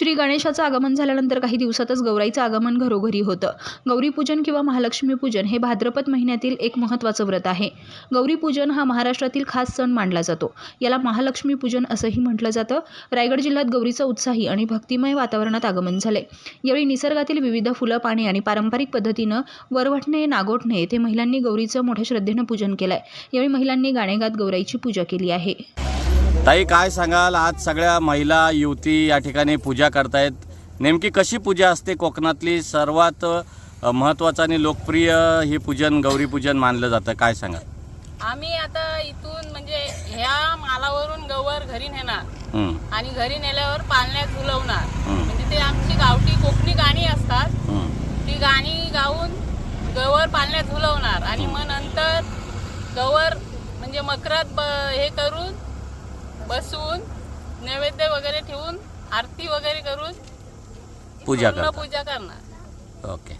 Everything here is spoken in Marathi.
श्री गणेशाचं आगमन झाल्यानंतर काही दिवसातच गौराईचं आगमन घरोघरी होतं. गौरीपूजन किंवा महालक्ष्मी पूजन हे भाद्रपद महिन्यातील एक महत्त्वाचं व्रत आहे. गौरीपूजन हा महाराष्ट्रातील खास सण मानला जातो. याला महालक्ष्मी पूजन असंही म्हटलं जातं. रायगड जिल्ह्यात गौरीचं उत्साही आणि भक्तिमय वातावरणात आगमन झाले यावेळी निसर्गातील विविध फुलं पाने आणि पारंपरिक पद्धतीनं वरवटणे नागोठणे येथे महिलांनी गौरीचं मोठ्या श्रद्धेनं पूजन केलंय. यावेळी महिलांनी गाणे गात गौराईची पूजा केली आहे. ताई काय सांगाल? आज सगळ्या महिला युवती या ठिकाणी पूजा करतायत. नेमकी कशी पूजा असते? कोकणातली सर्वात महत्त्वाचं आणि लोकप्रिय हे पूजन गौरी पूजन मानलं जातं. काय सांगाल? आम्ही आता इथून म्हणजे ह्या मालावरून गवर घरी नेणार. हं, आणि घरी नेल्यावर पालण्यात झुलवणार हं, म्हणजे ते आमची गावठी कोकणी गाणी असतात. हं. ती गाणी गाऊन गवर पालण्यात झुलवणार आणि मग नंतर गवर म्हणजे मकरात ब हे करून बसून नैवेद्य वगैरे ठेवून आरती वगैरे करून पूजा पूर्ण करतात पूजा करणार. ओके